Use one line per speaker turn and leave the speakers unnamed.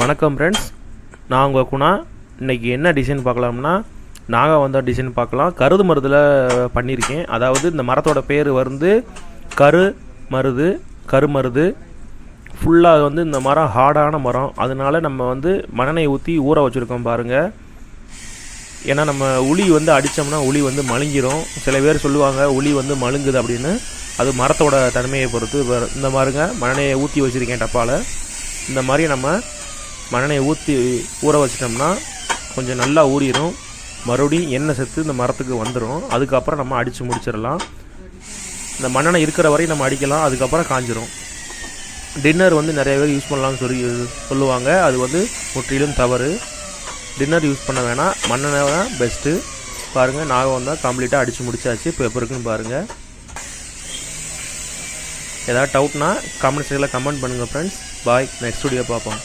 வணக்கம் ஃப்ரெண்ட்ஸ் நான் உங்கள் குணா. இன்றைக்கி என்ன டிசைன் பார்க்கலாம்னா நாங்கள் வந்த டிசைன் பார்க்கலாம். கருது மருதில் பண்ணியிருக்கேன். அதாவது இந்த மரத்தோட பேர் வந்து கரு மருது கருமருது ஃபுல்லாக வந்து இந்த மரம் ஹார்டான மரம். அதனால நம்ம வந்து மணனை ஊற்றி ஊற வச்சுருக்கோம் பாருங்கள் ஏன்னா நம்ம உளி வந்து அடித்தோம்னா உளி வந்து மழுங்கிரும். சில பேர் சொல்லுவாங்க உளி வந்து மழுங்குது அப்படின்னு. அது மரத்தோட தன்மையை பொறுத்து இந்த மாதிரிங்க மணனையை ஊற்றி வச்சுருக்கேன் டப்பாவில் இந்த மாதிரி நம்ம மண்ணெண்ணெயை ஊற்றி ஊற வச்சிட்டோம்னா கொஞ்சம் நல்லா ஊறிடும் மறுபடியும் எண்ணெய் செத்து இந்த மரத்துக்கு வந்துடும் அதுக்கப்புறம் நம்ம அடித்து முடிச்சிடலாம். இந்த மண்ணெண்ணெய் இருக்கிற வரையும் நம்ம அடிக்கலாம். அதுக்கப்புறம் காஞ்சிரும். டின்னர் வந்து நிறைய பேர் யூஸ் பண்ணலாம்னு சொல்லி சொல்லுவாங்க. அது வந்து முற்றிலும் தவறு. டின்னர் யூஸ் பண்ண வேணாம். மண்ணெண்ணெய் தான் பெஸ்ட்டு பாருங்கள் நாகம் வந்தால் கம்ப்ளீட்டாக அடித்து முடிச்சாச்சு. இப்போ எப்போ இருக்குன்னு பாருங்கள் ஏதாவது டவுட்னா கமெண்ட் செக்ஷனில் கமெண்ட் பண்ணுங்கள் ஃப்ரெண்ட்ஸ் பாய் நெக்ஸ்ட் வீடியோ பார்ப்போம்.